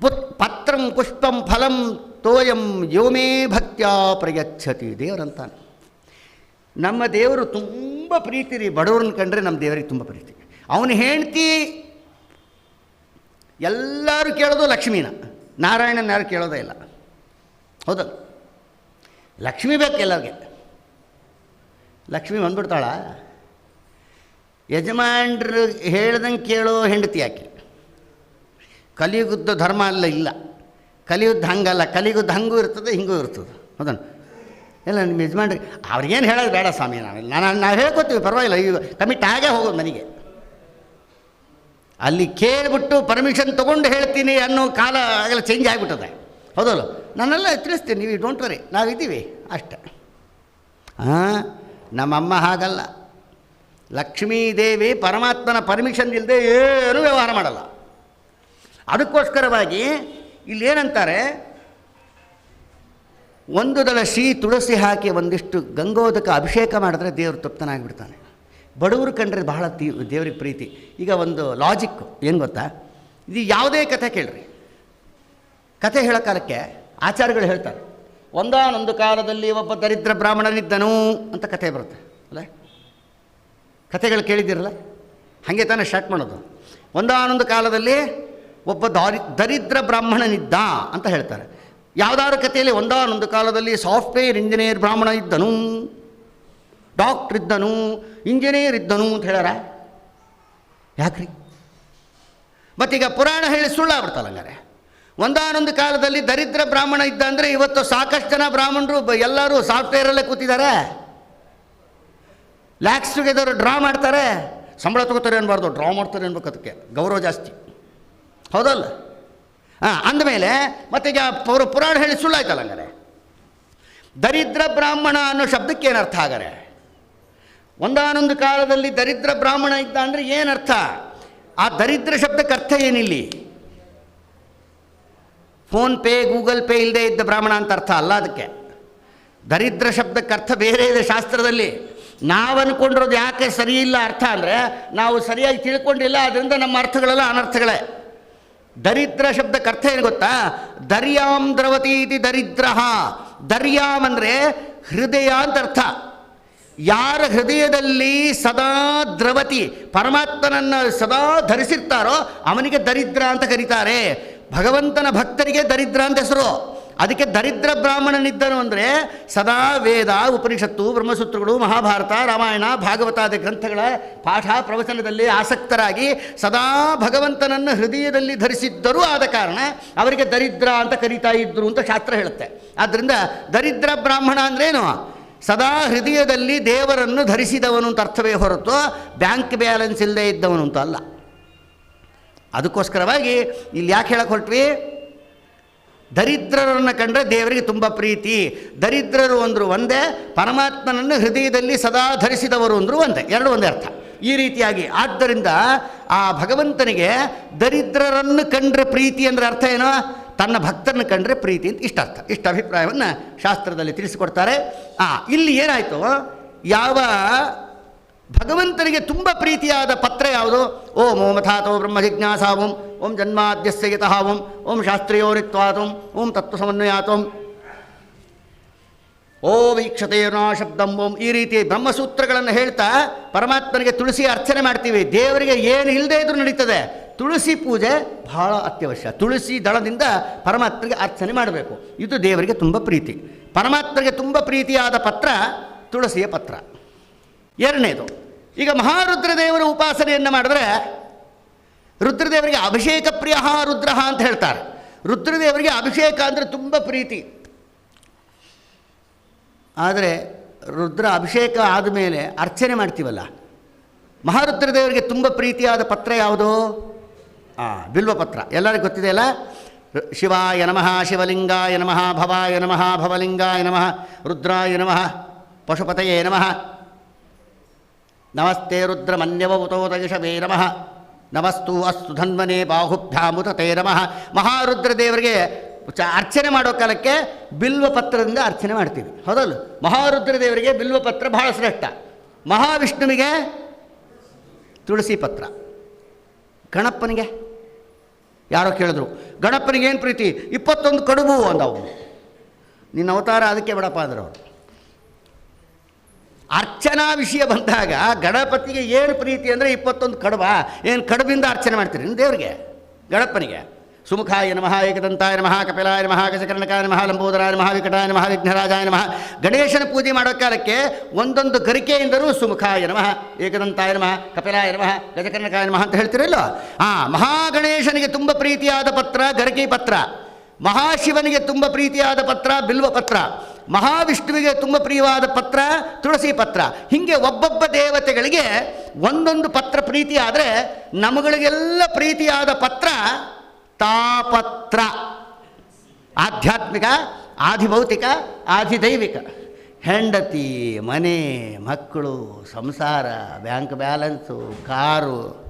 ಪುತ್ ಪತ್ರಂ ಪುಷ್ಪಂ ಫಲಂ ತೋಯಂ ಯೋಮೇ ಭಕ್ತ್ಯಾ ಪ್ರಯಚ್ಛತಿ ದೇವರಂತಾನೆ. ನಮ್ಮ ದೇವರು ತುಂಬ ಪ್ರೀತಿ ರೀ ಬಡವ್ರನ್ನ ಕಂಡ್ರೆ ನಮ್ಮ ದೇವರಿಗೆ ತುಂಬ ಪ್ರೀತಿ. ಅವನು ಹೆಂಡ್ತಿ ಎಲ್ಲರೂ ಕೇಳೋದು ಲಕ್ಷ್ಮೀನ. ನಾರಾಯಣನ ಯಾರು ಕೇಳೋದೇ ಇಲ್ಲ. ಹೌದಲ್ಲ ಲಕ್ಷ್ಮಿ ಬೇಕು ಎಲ್ಲರಿಗೆ. ಲಕ್ಷ್ಮಿ ಬಂದ್ಬಿಡ್ತಾಳ. ಯಜಮಾನ್ರು ಹೇಳ್ದಂಗೆ ಕೇಳೋ ಹೆಂಡತಿ ಯಾಕೆ? ಕಲಿಯುಗದ ಧರ್ಮ ಅಲ್ಲ ಇಲ್ಲ. ಕಲಿಯುದ್ಧ ಹಂಗಲ್ಲ ಕಲಿಯುದ್ಧ ಹಂಗೂ ಇರ್ತದೆ, ಹಿಂಗೂ ಇರ್ತದೆ. ಹೌದಾ ಇಲ್ಲ ನಿಮ್ಮ ಯಜಮಾನ್ರಿ, ಅವ್ರಿಗೇನು ಹೇಳೋದು ಬೇಡ ಸ್ವಾಮಿ ನಾನು ನಾನು ನಾವು ಹೇಳ್ಕೊತೀವಿ, ಪರವಾಗಿಲ್ಲ, ಈಗ ಕಮಿಟ್ ಆಗೇ ಹೋಗೋದು ನನಗೆ ಅಲ್ಲಿ ಕೇಳಿಬಿಟ್ಟು ಪರ್ಮಿಷನ್ ತೊಗೊಂಡು ಹೇಳ್ತೀನಿ ಅನ್ನೋ ಕಾಲ ಆಗಲ್ಲ ಚೇಂಜ್ ಆಗಿಬಿಟ್ಟದೆ. ಹೌದಲ್ಲ? ನಾನೆಲ್ಲ ತಿಳಿಸ್ತೀನಿ, ನೀವು ಡೋಂಟ್ ವರಿ ನಾವಿದ್ದೀವಿ ಅಷ್ಟೆ. ಹಾಂ ನಮ್ಮಮ್ಮ ಹಾಗಲ್ಲ. ಲಕ್ಷ್ಮೀ ದೇವಿ ಪರಮಾತ್ಮನ ಪರ್ಮಿಷನ್ ಇಲ್ಲದೆ ಏನೂ ವ್ಯವಹಾರ ಮಾಡಲ್ಲ. ಅದಕ್ಕೋಸ್ಕರವಾಗಿ ಇಲ್ಲೇನಂತಾರೆ, ಒಂದು ದಳ ಸಿಹಿ ತುಳಸಿ ಹಾಕಿ ಒಂದಿಷ್ಟು ಗಂಗೋದಕ ಅಭಿಷೇಕ ಮಾಡಿದ್ರೆ ದೇವರು ತೃಪ್ತನಾಗಿಬಿಡ್ತಾನೆ. ಬಡವರು ಕಂಡ್ರೆ ಬಹಳ ತೀ, ದೇವ್ರಿಗೆ ಪ್ರೀತಿ. ಈಗ ಒಂದು ಲಾಜಿಕ್ಕು ಏನು ಗೊತ್ತಾ? ಇದು ಯಾವುದೇ ಕಥೆ ಕೇಳ್ರಿ. ಕಥೆ ಹೇಳೋ ಕಾಲಕ್ಕೆ ಆಚಾರ್ಯಗಳು ಹೇಳ್ತಾರೆ ಒಂದಾನೊಂದು ಕಾಲದಲ್ಲಿ ಒಬ್ಬ ದರಿದ್ರ ಬ್ರಾಹ್ಮಣನಿದ್ದನು ಅಂತ ಕಥೆ ಬರುತ್ತೆ, ಅಲ್ಲ? ಕಥೆಗಳು ಕೇಳಿದ್ದೀರಲ್ಲ? ಹಾಗೆ ತಾನೇ ಸ್ಟಾರ್ಟ್ ಮಾಡೋದು. ಒಂದಾನೊಂದು ಕಾಲದಲ್ಲಿ ಒಬ್ಬ ದಾರಿ, ದರಿದ್ರ ಬ್ರಾಹ್ಮಣನಿದ್ದ ಅಂತ ಹೇಳ್ತಾರೆ. ಯಾವುದಾದ್ರು ಕಥೆಯಲ್ಲಿ ಒಂದಾನೊಂದು ಕಾಲದಲ್ಲಿ ಸಾಫ್ಟ್ವೇರ್ ಇಂಜಿನಿಯರ್ ಬ್ರಾಹ್ಮಣ ಇದ್ದನು, ಡಾಕ್ಟ್ರ್ ಇದ್ದನು, ಇಂಜಿನಿಯರ್ ಇದ್ದನು ಅಂತ ಹೇಳ್ಯಾರ. ಯಾಕ್ರಿ? ಮತ್ತೀಗ ಪುರಾಣ ಹೇಳಿ ಸುಳ್ಳಾಗ್ಬಿಡ್ತಲ್ಲ ಹಂಗಾರೆ. ಒಂದಾನೊಂದು ಕಾಲದಲ್ಲಿ ದರಿದ್ರ ಬ್ರಾಹ್ಮಣ ಇದ್ದ ಅಂದರೆ ಇವತ್ತು ಸಾಕಷ್ಟು ಜನ ಬ್ರಾಹ್ಮಣರು ಎಲ್ಲರೂ ಸಾಫ್ಟ್ವೇರಲ್ಲೇ ಕೂತಿದ್ದಾರೆ ಲ್ಯಾಕ್ಸ್ ಟುಗೆದರ್ ಡ್ರಾ ಮಾಡ್ತಾರೆ. ಸಂಬಳ ತಗೋತಾರೆ ಅನ್ಬಾರ್ದು ಡ್ರಾ ಮಾಡ್ತಾರೆ ಅನ್ಬೇಕು ಅದಕ್ಕೆ. ಗೌರವ ಜಾಸ್ತಿ. ಹೌದಲ್ಲ? ಹಾಂ ಅಂದಮೇಲೆ ಈಗ ಪೌರ, ಪುರಾಣ ಹೇಳಿ ಸುಳ್ಳಾಯ್ತಲ್ಲ ಹಂಗಾರೆ? ದರಿದ್ರ ಬ್ರಾಹ್ಮಣ ಅನ್ನೋ ಶಬ್ದಕ್ಕೆ ಏನು ಅರ್ಥ ಆಗರೆ ಒಂದಾನೊಂದು ಕಾಲದಲ್ಲಿ ದರಿದ್ರ ಬ್ರಾಹ್ಮಣ ಇದ್ದ ಅಂದರೆ ಏನರ್ಥ? ಆ ದರಿದ್ರ ಶಬ್ದಕ್ಕೆ ಅರ್ಥ ಏನಿಲ್ಲಿ? ಫೋನ್ ಪೇ, ಗೂಗಲ್ ಪೇ ಇಲ್ಲದೆ ಇದ್ದ ಬ್ರಾಹ್ಮಣ ಅಂತ ಅರ್ಥ ಅಲ್ಲ ಅದಕ್ಕೆ. ದರಿದ್ರ ಶಬ್ದಕ್ಕೆ ಅರ್ಥ ಬೇರೆ ಇದೆ ಶಾಸ್ತ್ರದಲ್ಲಿ. ನಾವು ಅಂದ್ಕೊಂಡಿರೋದು ಯಾಕೆ ಸರಿ ಇಲ್ಲ ಅರ್ಥ ಅಂದರೆ, ನಾವು ಸರಿಯಾಗಿ ತಿಳ್ಕೊಂಡಿಲ್ಲ, ಅದರಿಂದ ನಮ್ಮ ಅರ್ಥಗಳೆಲ್ಲ ಅನರ್ಥಗಳೇ. ದರಿದ್ರ ಶಬ್ದಕ್ಕೆ ಅರ್ಥ ಏನು ಗೊತ್ತಾ? ದರ್ಯಾಂ ದ್ರವತಿ ಇತಿ ದರಿದ್ರ. ದರ್ಯಾಂ ಅಂದರೆ ಹೃದಯ ಅಂತ ಅರ್ಥ. ಯಾರ ಹೃದಯದಲ್ಲಿ ಸದಾ ದ್ರವತಿ, ಪರಮಾತ್ಮನನ್ನು ಸದಾ ಧರಿಸಿರ್ತಾರೋ ಅವನಿಗೆ ದರಿದ್ರ ಅಂತ ಕರೀತಾರೆ. ಭಗವಂತನ ಭಕ್ತರಿಗೆ ದರಿದ್ರ ಅಂತ ಹೆಸರು. ಅದಕ್ಕೆ ದರಿದ್ರ ಬ್ರಾಹ್ಮಣನಿದ್ದನು ಅಂದರೆ ಸದಾ ವೇದ, ಉಪನಿಷತ್ತು, ಬ್ರಹ್ಮಸೂತ್ರಗಳು, ಮಹಾಭಾರತ, ರಾಮಾಯಣ, ಭಾಗವತಾದ ಗ್ರಂಥಗಳ ಪಾಠ ಪ್ರವಚನದಲ್ಲಿ ಆಸಕ್ತರಾಗಿ ಸದಾ ಭಗವಂತನನ್ನು ಹೃದಯದಲ್ಲಿ ಧರಿಸಿದ್ದರೂ ಆದ ಕಾರಣ ಅವರಿಗೆ ದರಿದ್ರ ಅಂತ ಕರೀತಾ ಇದ್ದರು ಅಂತ ಶಾಸ್ತ್ರ ಹೇಳುತ್ತೆ. ಆದ್ದರಿಂದ ದರಿದ್ರ ಬ್ರಾಹ್ಮಣ ಅಂದ್ರೇನು? ಸದಾ ಹೃದಯದಲ್ಲಿ ದೇವರನ್ನು ಧರಿಸಿದವನು ಅಂತ ಅರ್ಥವೇ ಹೊರತು ಬ್ಯಾಂಕ್ ಬ್ಯಾಲೆನ್ಸ್ ಇಲ್ಲದೆ ಇದ್ದವನು ಅಂತ ಅಲ್ಲ. ಅದಕ್ಕೋಸ್ಕರವಾಗಿ ಇಲ್ಲಿ ಯಾಕೆ ಹೇಳಕ್ಕೆ ಹೊರಟ್ವಿ? ದರಿದ್ರರನ್ನು ಕಂಡ್ರೆ ದೇವರಿಗೆ ತುಂಬ ಪ್ರೀತಿ. ದರಿದ್ರರು ಅಂದರು ಒಂದೇ, ಪರಮಾತ್ಮನನ್ನು ಹೃದಯದಲ್ಲಿ ಸದಾ ಧರಿಸಿದವರು ಅಂದರು ಒಂದೇ. ಎರಡು ಒಂದೇ ಅರ್ಥ. ಈ ರೀತಿಯಾಗಿ ಆದ್ದರಿಂದ ಆ ಭಗವಂತನಿಗೆ ದರಿದ್ರರನ್ನು ಕಂಡ್ರೆ ಪ್ರೀತಿ ಅಂದರೆ ಅರ್ಥ ಏನೋ? ತನ್ನ ಭಕ್ತರನ್ನು ಕಂಡ್ರೆ ಪ್ರೀತಿ ಅಂತ ಇಷ್ಟ ಅರ್ಥ. ಇಷ್ಟ ಅಭಿಪ್ರಾಯವನ್ನು ಶಾಸ್ತ್ರದಲ್ಲಿ ತಿಳಿಸಿಕೊಡ್ತಾರೆ. ಆ, ಇಲ್ಲಿ ಏನಾಯಿತು? ಯಾವ ಭಗವಂತನಿಗೆ ತುಂಬ ಪ್ರೀತಿಯಾದ ಪತ್ರ ಯಾವುದು? ಓಂ ಓಂ ಅಥಾತೋ ಬ್ರಹ್ಮ ಜಿಜ್ಞಾಸಾ ಓಂ ಓಂ ಜನ್ಮಾದ್ಯಸ್ಯ ಯತಃ ಓಂ ಓಂ ಶಾಸ್ತ್ರೀಯೋನಿತ್ವಾತಂ ಓಂ ತತ್ವ ಸಮನ್ವಯಾತಂ. ಓ ವೀಕ್ಷತೆಯೋ ಶಬ್ದಂ, ಓಂ ಈ ರೀತಿ ಬ್ರಹ್ಮಸೂತ್ರಗಳನ್ನು ಹೇಳ್ತಾ ಪರಮಾತ್ಮನಿಗೆ ತುಳಸಿ ಅರ್ಚನೆ ಮಾಡ್ತೀವಿ. ದೇವರಿಗೆ ಏನು ಇಲ್ಲದೇ ಇದ್ರೂ ನಡೀತದೆ. ತುಳಸಿ ಪೂಜೆ ಬಹಳ ಅತ್ಯವಶ್ಯ. ತುಳಸಿ ದಳದಿಂದ ಪರಮಾತ್ಮನಿಗೆ ಅರ್ಚನೆ ಮಾಡಬೇಕು. ಇದು ದೇವರಿಗೆ ತುಂಬ ಪ್ರೀತಿ. ಪರಮಾತ್ಮನಿಗೆ ತುಂಬ ಪ್ರೀತಿಯಾದ ಪತ್ರ ತುಳಸಿಯ ಪತ್ರ. ಎರಡನೇದು, ಈಗ ಮಹಾರುದ್ರದೇವರ ಉಪಾಸನೆಯನ್ನು ಮಾಡಿದ್ರೆ ರುದ್ರದೇವರಿಗೆ ಅಭಿಷೇಕ ಪ್ರಿಯ ರುದ್ರ ಅಂತ ಹೇಳ್ತಾರೆ. ರುದ್ರದೇವರಿಗೆ ಅಭಿಷೇಕ ಅಂದರೆ ತುಂಬ ಪ್ರೀತಿ. ಆದರೆ ರುದ್ರ ಅಭಿಷೇಕ ಆದಮೇಲೆ ಅರ್ಚನೆ ಮಾಡ್ತೀವಲ್ಲ, ಮಹಾರುದ್ರದೇವರಿಗೆ ತುಂಬ ಪ್ರೀತಿಯಾದ ಪತ್ರ ಯಾವುದು? ಬಿಲ್ವ ಪತ್ರ. ಎಲ್ಲರಿಗೂ ಗೊತ್ತಿದೆಯಲ್ಲ ಅಲ್ಲ? ಶಿವಾಯ ನಮಃ, ಶಿವಲಿಂಗಾಯ ನಮಃ, ಭವಾಯ ನಮಃ, ಭವಲಿಂಗಾಯ ನಮಃ, ರುದ್ರಾಯ ನಮಃ, ಪಶುಪತಯೇ ನಮಃ ನಮಸ್ತೆ ರುದ್ರಮನ್ಯವತೋದಯಶವೇ ನಮಃ. ನಮಸ್ತು ಅಸ್ತು ಧನ್ವನೇ ಬಾಹುಭ್ಯಾಮುತ ತೇ ನಮಃ. ಮಹಾರುದ್ರ ದೇವರಿಗೆ ಚ ಅರ್ಚನೆ ಮಾಡೋ ಕಾಲಕ್ಕೆ ಬಿಲ್ವ ಪತ್ರದಿಂದ ಅರ್ಚನೆ ಮಾಡ್ತೀವಿ. ಹೌದಲ್ಲ? ಮಹಾರುದ್ರ ದೇವರಿಗೆ ಬಿಲ್ವ ಪತ್ರ ಬಹಳ ಶ್ರೇಷ್ಠ. ಮಹಾವಿಷ್ಣುವಿಗೆ ತುಳಸಿ ಪತ್ರ. ಗಣಪ್ಪನಿಗೆ? ಯಾರೋ ಕೇಳಿದ್ರು. ಗಣಪನಿಗೆ ಏನು ಪ್ರೀತಿ? ಇಪ್ಪತ್ತೊಂದು ಕಡುಬು ಅಂದವು. ನಿನ್ನ ಅವತಾರ ಅದಕ್ಕೆ ಬಿಡಪ್ಪ ಅಂದ್ರೆ ಅವರು. ಅರ್ಚನಾ ವಿಷಯ ಬಂದಾಗ ಗಣಪತಿಗೆ ಏನು ಪ್ರೀತಿ ಅಂದರೆ ಇಪ್ಪತ್ತೊಂದು ಕಡುಬ. ಏನು ಕಡುಬಿಂದ ಅರ್ಚನೆ ಮಾಡ್ತೀರಿ ದೇವರಿಗೆ, ಗಣಪನಿಗೆ. ಸುಮುಖಾಯ ನಮಃ, ಏಕದಂತಾಯ ನಮಃ, ಕಪಿಲಾಯ ನಮಃ, ಗಜಕರ್ಣಕಾಯ ನಮಃ, ಲಂಬೋದರಾಯ ನಮಃ, ವಿಕಟಾಯ ನಮಃ, ವಿಘ್ನರಾಜಾಯ ನಮಃ. ಗಣೇಶನ ಪೂಜೆ ಮಾಡೋ ಕಾಲಕ್ಕೆ ಒಂದೊಂದು ಗರಿಕೆಯಿಂದರೂ ಸುಮುಖಾಯ ನಮಃ, ಏಕದಂತಾಯ ನಮಃ, ಕಪಿಲಾಯ ನಮಃ, ಗಜಕರ್ಣಕಾಯ ನಮಃ ಅಂತ ಹೇಳ್ತಿರಲ್ಲ? ಆ, ಮಹಾಗಣೇಶನಿಗೆ ತುಂಬ ಪ್ರೀತಿಯಾದ ಪತ್ರ ಗರಿಕೆ ಪತ್ರ ಮಹಾಶಿವನಿಗೆ ತುಂಬ ಪ್ರೀತಿಯಾದ ಪತ್ರ ಬಿಲ್ವ ಪತ್ರ ಮಹಾವಿಷ್ಣುವಿಗೆ ತುಂಬ ಪ್ರಿಯವಾದ ಪತ್ರ, ತುಳಸಿ ಪತ್ರ. ಹೀಗೆ ಒಬ್ಬೊಬ್ಬ ದೇವತೆಗಳಿಗೆ ಒಂದೊಂದು ಪತ್ರ ಪ್ರೀತಿ ಆದರೆ ನಮಗಳಿಗೆಲ್ಲ ಪ್ರೀತಿಯಾದ ಪತ್ರ ತಾಪತ್ರ. ಆಧ್ಯಾತ್ಮಿಕ ಆಧಿಭೌತಿಕ ಆಧಿದೈವಿಕ ಹೆಂಡತಿ, ಮನೆ, ಮಕ್ಕಳು, ಸಂಸಾರ, ಬ್ಯಾಂಕ್ ಬ್ಯಾಲೆನ್ಸು, ಕಾರು,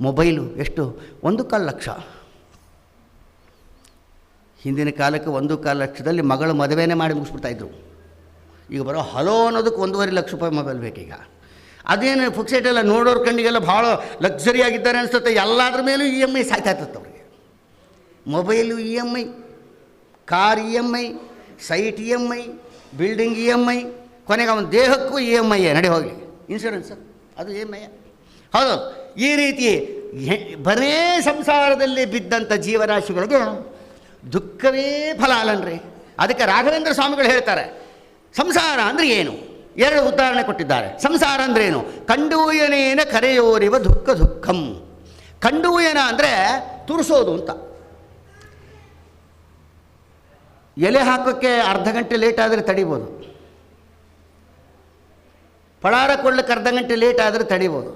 ಮೊಬೈಲು, ಎಷ್ಟು? ಒಂದು ಕಾಲು ಲಕ್ಷ. ಹಿಂದಿನ ಕಾಲಕ್ಕೆ ಒಂದು ಕಾಲು ಲಕ್ಷದಲ್ಲಿ ಮಗಳು ಮದುವೆನೇ ಮಾಡಿ ಮುಗಿಸ್ಬಿಡ್ತಾಯಿದ್ರು ಈಗ ಬರೋ ಹಲೋ ಅನ್ನೋದಕ್ಕೆ ಒಂದೂವರೆ ಲಕ್ಷ ರೂಪಾಯಿ ಮೊಬೈಲ್ ಬೇಕೀಗ. ಅದೇನು ಫುಕ್ಸೆಟ್ ಎಲ್ಲ ನೋಡೋರ ಕಣ್ಣಿಗೆಲ್ಲ ಭಾಳ ಲಕ್ಸರಿ ಆಗಿದ್ದಾರೆ ಅನಿಸುತ್ತೆ, ಎಲ್ಲದ್ರ ಮೇಲೂ ಇ ಎಂ ಐ ಸಾಯ್ತಾ ಇರ್ತದೆ ಅವ್ರಿಗೆ. Mobile E M I car E M I site E M I building E M I ಕೊನೆಗೆ ಅವನ ದೇಹಕ್ಕೂ ಇ ಎಂ ಐ ನಡೆ ಹೋಗಿ ಇನ್ಶೂರೆನ್ಸ್ ಅದು ಇ ಎಂ ಐ ಹೌದು, ಈ ರೀತಿ ಬರೇ ಸಂಸಾರದಲ್ಲಿ ಬಿದ್ದಂಥ ಜೀವರಾಶಿಗಳಿಗೆ ದುಃಖವೇ ಫಲ ಅಲ್ಲನ್ರಿ. ಅದಕ್ಕೆ ರಾಘವೇಂದ್ರ ಸ್ವಾಮಿಗಳು ಹೇಳ್ತಾರೆ, ಸಂಸಾರ ಅಂದರೆ ಏನು? ಎರಡು ಉದಾಹರಣೆ ಕೊಟ್ಟಿದ್ದಾರೆ. ಸಂಸಾರ ಅಂದ್ರೆ ಏನು? ಕಂಡೂಯನೇನ ಕರೆಯೋರಿವ ದುಃಖ ದುಃಖಂ. ಕಂಡೂಯನ ಅಂದರೆ ತುರಿಸೋದು ಅಂತ. ಎಲೆ ಹಾಕೋಕ್ಕೆ ಅರ್ಧ ಗಂಟೆ ಲೇಟ್ ಆದರೆ ತಡಿಬೋದು. ಪಳಾರ ಕೊಡ್ಲಿಕ್ಕೆ ಅರ್ಧ ಗಂಟೆ ಲೇಟ್ ಆದರೆ ತಡಿಬೋದು.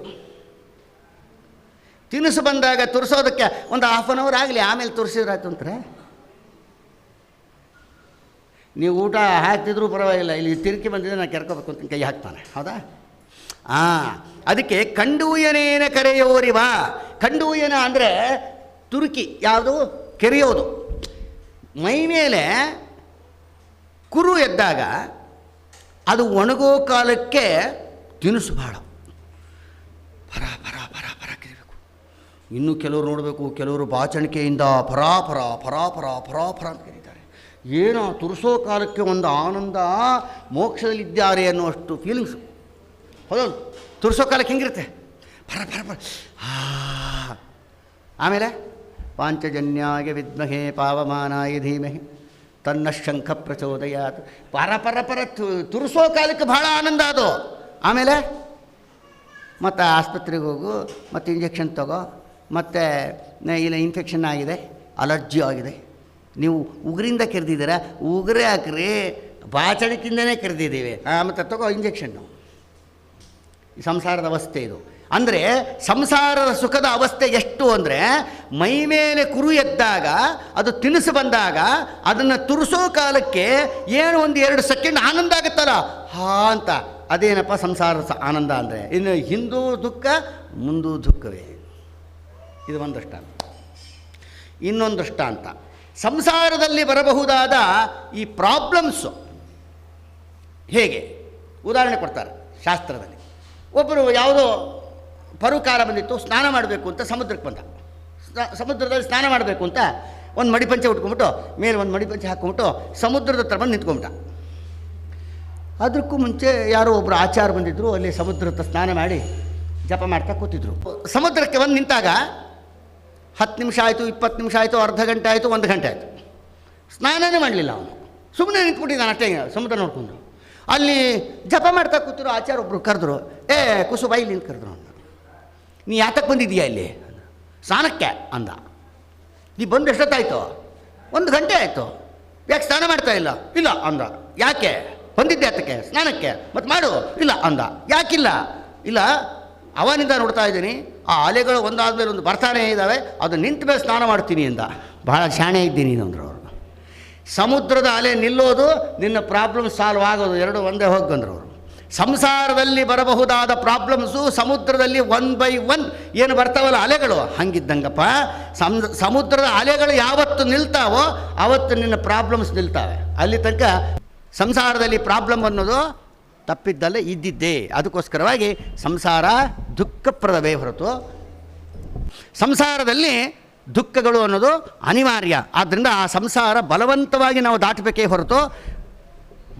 ತಿನಿಸು ಬಂದಾಗ ತುರಿಸೋದಕ್ಕೆ ಒಂದು ಹಾಫ್ ಆನ್ ಅವರ್ ಆಗಲಿ, ಆಮೇಲೆ ತುರಿಸಿದ್ರಾಯ್ತು ಅಂತಾರೆ. ನೀವು ಊಟ ಹಾಕ್ತಿದ್ರೂ ಪರವಾಗಿಲ್ಲ. ಇಲ್ಲಿ ತಿರುಕಿ ಬಂದಿದ್ದರೆ ನಾನು ಕೆರ್ಕೋಬೇಕು ಅಂತ ಕೈ ಹಾಕ್ತಾನೆ. ಹೌದಾ? ಹಾಂ ಅದಕ್ಕೆ ಕಂಡೂಯನೇನ ಕರೆಯೋರಿವ ಕಂಡೂಯನ ಅಂದರೆ ತುರುಕಿ, ಯಾವುದು? ಕೆರೆಯೋದು. ಮೈ ಮೇಲೆ ಕುರು ಎದ್ದಾಗ ಅದು ಒಣಗೋ ಕಾಲಕ್ಕೆ ತಿನಿಸು ಭಾಳ ಪರ ಪರ ಪರ ಪರ ಕೆರಿಬೇಕು. ಇನ್ನು ಕೆಲವರು ನೋಡಬೇಕು, ಕೆಲವರು ಬಾಚಣಿಕೆಯಿಂದ ಪರಾಪರ ಪರಾಪರ ಪರಾಪರ ಅಂತ ಕರೀತಾರೆ ಏನೋ ತುರುಸೋ ಕಾಲಕ್ಕೆ ಒಂದು ಆನಂದ, ಮೋಕ್ಷದಲ್ಲಿದ್ದಾರೆ ಅನ್ನುವಷ್ಟು ಫೀಲಿಂಗ್ಸು ಹೌದೌದು ತುರುಸೋ ಕಾಲಕ್ಕೆ ಹೆಂಗಿರುತ್ತೆ? ಪರ ಪರ ಆ, ಆಮೇಲೆ, ಪಾಂಚಜನ್ಯಾಯ ವಿದ್ಮಹೆ ಪಾವಮಾನಾಯ ಧೀಮಹಿ, ತನ್ನ ಶಂಖ ಪ್ರಚೋದಯಾತ್. ಪರ ಪರ ಪರ ತುರಿಸೋ ಕಾಲಕ್ಕೆ ಭಾಳ ಆನಂದ ಅದು. ಆಮೇಲೆ, ಮತ್ತು ಆಸ್ಪತ್ರೆಗೆ ಹೋಗು, ಮತ್ತು ಇಂಜೆಕ್ಷನ್ ತಗೋ, ಮತ್ತು ಇಲ್ಲ ಇನ್ಫೆಕ್ಷನ್ ಆಗಿದೆ ಅಲರ್ಜಿ ಆಗಿದೆ. ನೀವು ಉಗುರಿಂದ ಕೆರೆದಿದ್ದೀರಾ? ಉಗುರೇ ಹಾಕ್ರಿ. ಬಾಚಣಿಕಿಂದನೇ ಕೆರೆದಿದ್ದೀವಿ. ಮತ್ತು ತಗೋ ಇಂಜೆಕ್ಷನ್ನು. ಸಂಸಾರದ ಅವಸ್ಥೆ ಇದು. ಅಂದರೆ ಸಂಸಾರದ ಸುಖದ ಅವಸ್ಥೆ ಎಷ್ಟು ಅಂದರೆ ಮೈ ಮೇಲೆ ಕುರು ಎದ್ದಾಗ, ಅದು ತಿನಿಸು ಬಂದಾಗ, ಅದನ್ನು ತುರಿಸೋ ಕಾಲಕ್ಕೆ ಏನು ಒಂದು ಎರಡು ಸೆಕೆಂಡ್ ಆನಂದ ಆಗುತ್ತಲ್ಲ? ಹಾ ಅಂತ. ಅದೇನಪ್ಪ ಸಂಸಾರದ ಆನಂದ ಅಂದರೆ? ಇನ್ನು ಹಿಂದೂ ದುಃಖ, ಮುಂದೂ ದುಃಖವೇ. ಇದು ಒಂದು ದೃಷ್ಟಾಂತ ಇನ್ನೊಂದು ದೃಷ್ಟಾಂತ ಸಂಸಾರದಲ್ಲಿ ಬರಬಹುದಾದ ಈ ಪ್ರಾಬ್ಲಮ್ಸು ಹೇಗೆ? ಉದಾಹರಣೆ ಕೊಡ್ತಾರೆ ಶಾಸ್ತ್ರದಲ್ಲಿ. ಒಬ್ಬರು ಯಾವುದೋ ಪರುಕಾರ ಬಂದಿತ್ತು, ಸ್ನಾನ ಮಾಡಬೇಕು ಅಂತ ಸಮುದ್ರಕ್ಕೆ ಬಂದ. ಸಮುದ್ರದಲ್ಲಿ ಸ್ನಾನ ಮಾಡಬೇಕು ಅಂತ ಒಂದು ಮಡಿಪಂಚೆ ಉಟ್ಕೊಂಬಿಟ್ಟು ಮೇಲೆ ಒಂದು ಮಡಿಪಂಚೆ ಹಾಕ್ಕೊಂಬಿಟ್ಟು ಸಮುದ್ರದ ಹತ್ರ ಬಂದು ನಿಂತ್ಕೊಂಬಿಟ್ಟ ಅದಕ್ಕೂ ಮುಂಚೆ ಯಾರೋ ಒಬ್ಬರು ಆಚಾರ ಬಂದಿದ್ದರು ಅಲ್ಲಿ ಸಮುದ್ರದ ಸ್ನಾನ ಮಾಡಿ ಜಪ ಮಾಡ್ತಾ ಕೂತಿದ್ರು. ಸಮುದ್ರಕ್ಕೆ ಬಂದು ನಿಂತಾಗ ಹತ್ತು ನಿಮಿಷ ಆಯಿತು, ಇಪ್ಪತ್ತು ನಿಮಿಷ ಆಯಿತು, ಅರ್ಧ ಗಂಟೆ ಆಯಿತು, ಒಂದು ಗಂಟೆ ಆಯಿತು. ಸ್ನಾನನೇ ಮಾಡಲಿಲ್ಲ ಅವನು. ಸುಮ್ಮನೆ ನಿಂತ್ಬಿಟ್ಟಿದ್ದಾನೆ ಅಷ್ಟೇ ಸಮುದ್ರ ನೋಡಿಕೊಂಡು. ಅಲ್ಲಿ ಜಪ ಮಾಡ್ತಾ ಕೂತಿರೋ ಆಚಾರ ಒಬ್ಬರು ಕರೆದ್ರು, ಏ, ಕುಸು ಇಲ್ಲಿ ಕರೆದ್ರು ಅವನು. ನೀ ಯಾತಕ್ಕೆ ಬಂದಿದ್ದೀಯಾ ಇಲ್ಲಿ? ಸ್ನಾನಕ್ಕೆ, ಅಂದ. ನೀ ಬಂದು ಎಷ್ಟೊತ್ತಾಯಿತು? ಒಂದು ಗಂಟೆ ಆಯಿತು. ಯಾಕೆ ಸ್ನಾನ ಮಾಡ್ತಾ ಇಲ್ಲ? ಇಲ್ಲ, ಅಂದ. ಯಾಕೆ? ಬಂದಿದ್ದೆ ಅದಕ್ಕೆ ಸ್ನಾನಕ್ಕೆ, ಮತ್ತು ಮಾಡು. ಇಲ್ಲ, ಅಂದ. ಯಾಕಿಲ್ಲ? ಇಲ್ಲ, ಅವನಿಂದ ನೋಡ್ತಾ ಇದ್ದೀನಿ. ಆ ಅಲೆಗಳು ಒಂದಾದ ಮೇಲೆ ಒಂದು ಬರ್ತಾನೆ ಇದ್ದಾವೆ, ಅದು ನಿಂತ ಮೇಲೆ ಸ್ನಾನ ಮಾಡ್ತೀನಿ ಅಂದ ಭಾಳ ಶಾಣೆ ಇದ್ದೀನಿ ಅಂದರು ಅವರು. ಸಮುದ್ರದ ಅಲೆ ನಿಲ್ಲೋದು, ನಿನ್ನ ಪ್ರಾಬ್ಲಮ್ ಸಾಲ್ವ್ ಆಗೋದು, ಎರಡು ಒಂದೇ ಹೋಗಿ ಬಂದರು ಅವರು. ಸಂಸಾರದಲ್ಲಿ ಬರಬಹುದಾದ ಪ್ರಾಬ್ಲಮ್ಸು ಸಮುದ್ರದಲ್ಲಿ ಒನ್ ಬೈ ಒನ್ ಏನು ಬರ್ತಾವಲ್ಲ ಅಲೆಗಳು? ಹಂಗಿದ್ದಂಗಪ್ಪ ಸಮ್ ಸಮುದ್ರದ ಅಲೆಗಳು ಯಾವತ್ತು ನಿಲ್ತಾವೋ ಆವತ್ತು ನಿನ್ನ ಪ್ರಾಬ್ಲಮ್ಸ್ ನಿಲ್ತಾವೆ. ಅಲ್ಲಿ ತನಕ ಸಂಸಾರದಲ್ಲಿ ಪ್ರಾಬ್ಲಮ್ ಅನ್ನೋದು ತಪ್ಪಿದ್ದಲ್ಲೇ ಇದ್ದಿದ್ದೇ. ಅದಕ್ಕೋಸ್ಕರವಾಗಿ ಸಂಸಾರ ದುಃಖಪ್ರದವೇ ಹೊರತು ಸಂಸಾರದಲ್ಲಿ ದುಃಖಗಳು ಅನ್ನೋದು ಅನಿವಾರ್ಯ. ಆದ್ದರಿಂದ ಆ ಸಂಸಾರ ಬಲವಂತವಾಗಿ ನಾವು ದಾಟಬೇಕೇ ಹೊರತು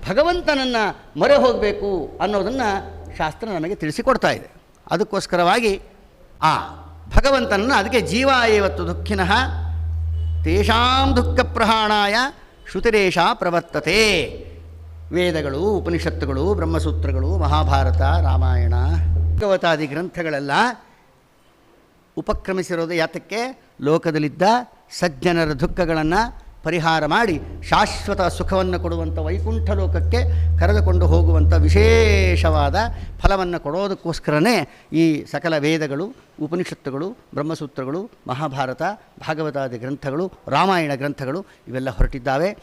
ಭಗವಂತನನ್ನು ಮೊರೆ ಹೋಗಬೇಕು ಅನ್ನೋದನ್ನು ಶಾಸ್ತ್ರ ನಮಗೆ ತಿಳಿಸಿಕೊಡ್ತಾ ಇದೆ. ಅದಕ್ಕೋಸ್ಕರವಾಗಿ ಆ ಭಗವಂತನನ್ನು ಅದಕ್ಕೆ ಜೀವ ಇವತ್ತು ದುಃಖಿನಃ ತೇಷಾಂ ದುಃಖ ಪ್ರಹಾಣಾಯ ಶ್ರುತಿರೇಶ ಪ್ರವರ್ತತೆ. ವೇದಗಳು, ಉಪನಿಷತ್ತುಗಳು, ಬ್ರಹ್ಮಸೂತ್ರಗಳು, ಮಹಾಭಾರತ, ರಾಮಾಯಣ, ಭಗವತಾದಿ ಗ್ರಂಥಗಳೆಲ್ಲ ಉಪಕ್ರಮಿಸಿರೋದು ಯಾತಕ್ಕೆ? ಲೋಕದಲ್ಲಿದ್ದ ಸಜ್ಜನರ ದುಃಖಗಳನ್ನು ಪರಿಹಾರ ಮಾಡಿ ಶಾಶ್ವತ ಸುಖವನ್ನು ಕೊಡುವಂಥ ವೈಕುಂಠ ಲೋಕಕ್ಕೆ ಕರೆದುಕೊಂಡು ಹೋಗುವಂಥ ವಿಶೇಷವಾದ ಫಲವನ್ನು ಕೊಡೋದಕ್ಕೋಸ್ಕರನೇ ಈ ಸಕಲ ವೇದಗಳು, ಉಪನಿಷತ್ತುಗಳು, ಬ್ರಹ್ಮಸೂತ್ರಗಳು, ಮಹಾಭಾರತ, ಭಾಗವತಾದಿ ಗ್ರಂಥಗಳು, ರಾಮಾಯಣ ಗ್ರಂಥಗಳು ಇವೆಲ್ಲ ಹೊರಟಿದ್ದಾವೆ.